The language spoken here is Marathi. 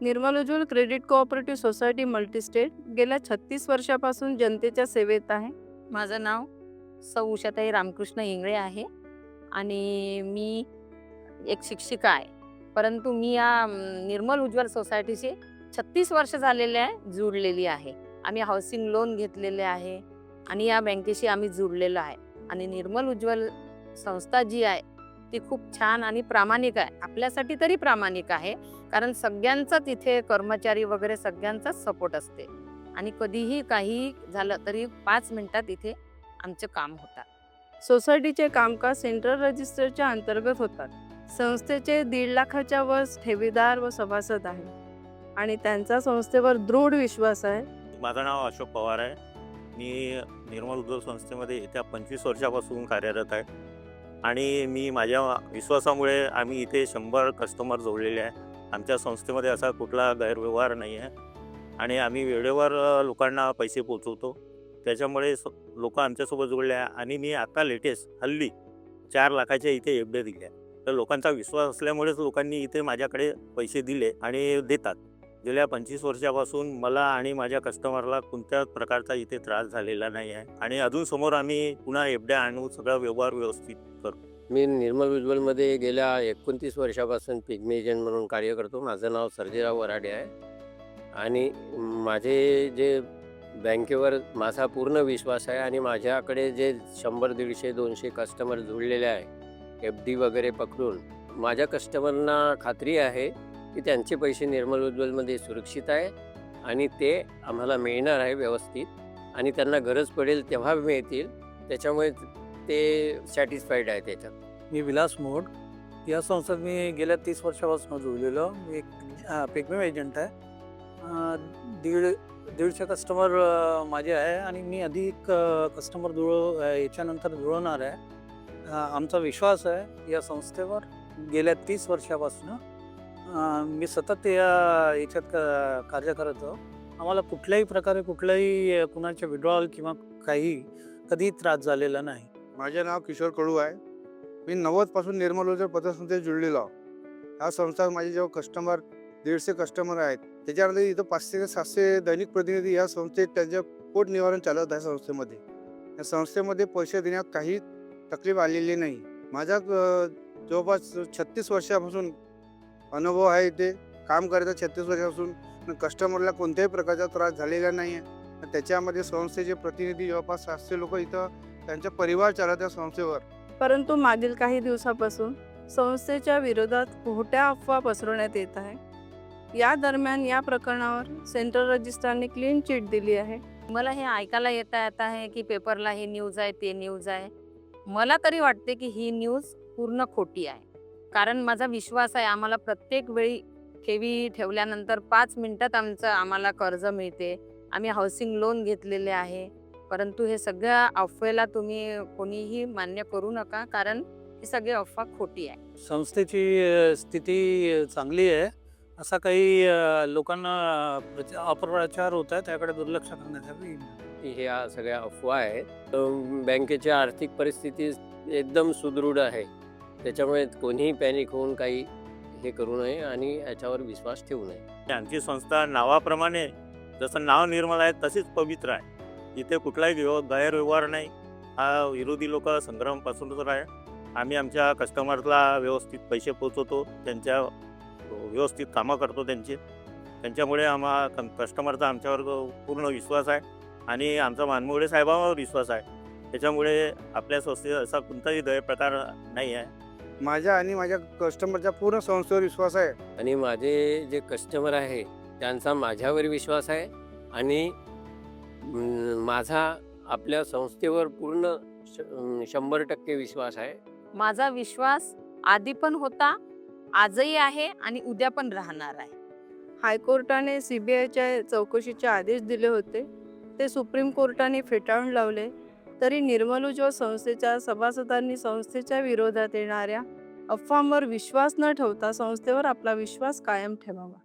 Nirmal Ujjwal credit cooperative society multistate गेल्या छत्तीस वर्षापासून जनतेच्या सेवेत आहे. माझं नाव सौ उषाताई रामकृष्ण इंगळे आहे आणि मी एक शिक्षिका आहे. परंतु मी या निर्मल उज्ज्वल सोसायटीशी छत्तीस वर्ष झालेले आहे जुडलेली आहे. आम्ही हाऊसिंग लोन घेतलेले आहे आणि या बँकेशी आम्ही जुडलेलो आहे. आणि निर्मल उज्ज्वल संस्था जी आहे ती खूप छान आणि प्रामाणिक आहे. आपल्यासाठी तरी प्रामाणिक आहे कारण सगळ्यांचाच इथे कर्मचारी वगैरे सगळ्यांचाच सपोर्ट असते. आणि कधीही काही झालं तरी पाच मिनिटात इथे आमचं काम होतात. सोसायटीचे कामकाज सेंट्रल रजिस्टरच्या अंतर्गत होतात. संस्थेचे दीड लाखाच्या वर ठेवीदार व सभासद आहेत. आणि त्यांचा संस्थेवर दृढ विश्वास आहे. माझं नाव अशोक पवार आहे. मी निर्मल उद्योग संस्थेमध्ये येत्या पंचवीस वर्षापासून कार्यरत आहे. आणि मी माझ्या विश्वासामुळे आम्ही इथे शंभर कस्टमर जोडलेले आहे. आमच्या संस्थेमध्ये असा कुठला गैरव्यवहार नाही आहे. आणि आम्ही वेळेवर लोकांना पैसे पोचवतो. त्याच्यामुळे लोक आमच्यासोबत जोडले आहे. आणि मी आता लेटेस्ट हल्ली चार लाखाच्या इथे एफ डी दिल्या तर लोकांचा विश्वास असल्यामुळेच लोकांनी इथे माझ्याकडे पैसे दिले आणि देतात. गेल्या पंचवीस वर्षापासून मला आणि माझ्या कस्टमरला कोणत्याच प्रकारचा इथे त्रास झालेला नाही आहे. आणि अजून समोर आम्ही पुन्हा एफड्या आणू सगळा व्यवहार व्यवस्थित करू. मी निर्मल उज्ज्वलमध्ये गेल्या एकोणतीस वर्षापासून पिग्मी एजंट म्हणून कार्य करतो. माझं नाव सर्जेराव वराडे आहे. आणि माझे जे बँकेवर माझा पूर्ण विश्वास आहे आणि माझ्याकडे जे शंभर दीडशे दोनशे कस्टमर जुळलेले आहे एफ डी वगैरे पकडून माझ्या कस्टमरना खात्री आहे की त्यांचे पैसे निर्मल उज्ज्वलमध्ये सुरक्षित आहे आणि ते आम्हाला मिळणार आहे व्यवस्थित आणि त्यांना गरज पडेल तेव्हा मिळतील. त्याच्यामुळे ते सॅटिस्फाईड आहे त्याच्यात. मी विलास मोड. या संस्थेत मी गेल्या तीस वर्षापासून जुळलेलो. मी एक पेगमेम एजंट आहे. दीड दीडशे कस्टमर माझे आहे आणि मी अधिक कस्टमर जुळ याच्यानंतर जुळवणार आहे. आमचा विश्वास आहे या संस्थेवर. गेल्या तीस वर्षापासून मी सतत या याच्यात क- कार्य करतो आम्हाला कुठल्याही प्रकारे कुठल्याही कुणाच्या विड्रॉल किंवा काही कधी त्रास झालेला नाही. माझे नाव किशोर कडू आहे. मी नव्वदपासून निर्मल उद्योग पतसंस्थेत जुळलेलो आहो. या संस्था माझे जेव्हा कस्टमर दीडशे कस्टमर आहेत त्याच्यानंतर इथं पाचशे ते सातशे दैनिक प्रतिनिधी या संस्थेत त्यांचे पोट निवारण चालत आहे संस्थेमध्ये. या संस्थेमध्ये पैसे देण्यात काही तकलीफ आलेली नाही. माझ्या जवळपास छत्तीस वर्षापासून अनुभव आहे इथे. काम करायचा छत्तीस वर्षापासून. कस्टमरला कोणत्याही प्रकारचा त्रास झालेला नाही आहे त्याच्यामध्ये संस्थेचे प्रतिनिधी जवळपास सातशे लोक इथं त्यांचा परिवार चालत आहे संस्थेवर. परंतु मागील काही दिवसापासून संस्थेच्या विरोधात खोट्या अफवा पसरवण्यात येत आहे. या दरम्यान या प्रकरणावर सेंट्रल रजिस्ट्रारने क्लीन चिट दिली आहे. मला हे ऐकायला येत येत आहे की पेपरला हे न्यूज आहे ते न्यूज आहे. मला तरी वाटते की ही न्यूज पूर्ण खोटी आहे. कारण माझा विश्वास आहे आम्हाला प्रत्येक वेळी ठेवी ठेवल्यानंतर पाच मिनिटात आमचं आम्हाला कर्ज मिळते. आम्ही हाऊसिंग लोन घेतलेले आहे. परंतु हे सगळ्या अफवेला तुम्ही कोणीही मान्य करू नका कारण ही सगळी अफवा खोटी आहे. संस्थेची स्थिती चांगली आहे. असा काही लोकांना प्रच- अपप्रचार होत आहे त्याकडे दुर्लक्ष करण्यात यावे की ह्या सगळ्या अफवा आहेत. बँकेची आर्थिक परिस्थिती एकदम सुदृढ आहे. त्याच्यामुळे कोणीही पॅनिक होऊन काही हे करू नये आणि याच्यावर विश्वास ठेवू नये. आमची संस्था नावाप्रमाणे जसं नाव निर्मल आहे तशीच पवित्र आहे. इथे कुठलाही व्यव गैरव्यवहार नाही. हा विरोधी लोक संग्रामपासूनच आहे आम्ही आमच्या कस्टमरला व्यवस्थित पैसे पोचवतो त्यांच्या व्यवस्थित कामं करतो त्यांचे. त्यांच्यामुळे आम्हा कस्टमरचा आमच्यावर पूर्ण विश्वास आहे आणि आमचा मानमोडे साहेबांवर विश्वास आहे. त्याच्यामुळे आपल्या संस्थेत असा कोणताही गैरप्रकार नाही आहे. माझ्या आणि माझ्या कस्टमरच्या पूर्ण संस्थेवर विश्वास आहे. आणि माझे जे कस्टमर आहे त्यांचा माझ्यावर विश्वास आहे आणि माझा आपल्या संस्थेवर पूर्ण शंभर टक्के विश्वास आहे. माझा विश्वास आधी पण होता आजही आहे आणि उद्या पण राहणार आहे. हायकोर्टाने सीबीआयच्या चौकशीचे आदेश दिले होते. ते सुप्रीम कोर्टाने फेटाळून लावले. तरी निर्मल संस्थेच्या सभासदांनी संस्थेच्या विरोधात येणाऱ्या अफवांवर विश्वास न ठेवता संस्थेवर आपला विश्वास कायम ठेवावा.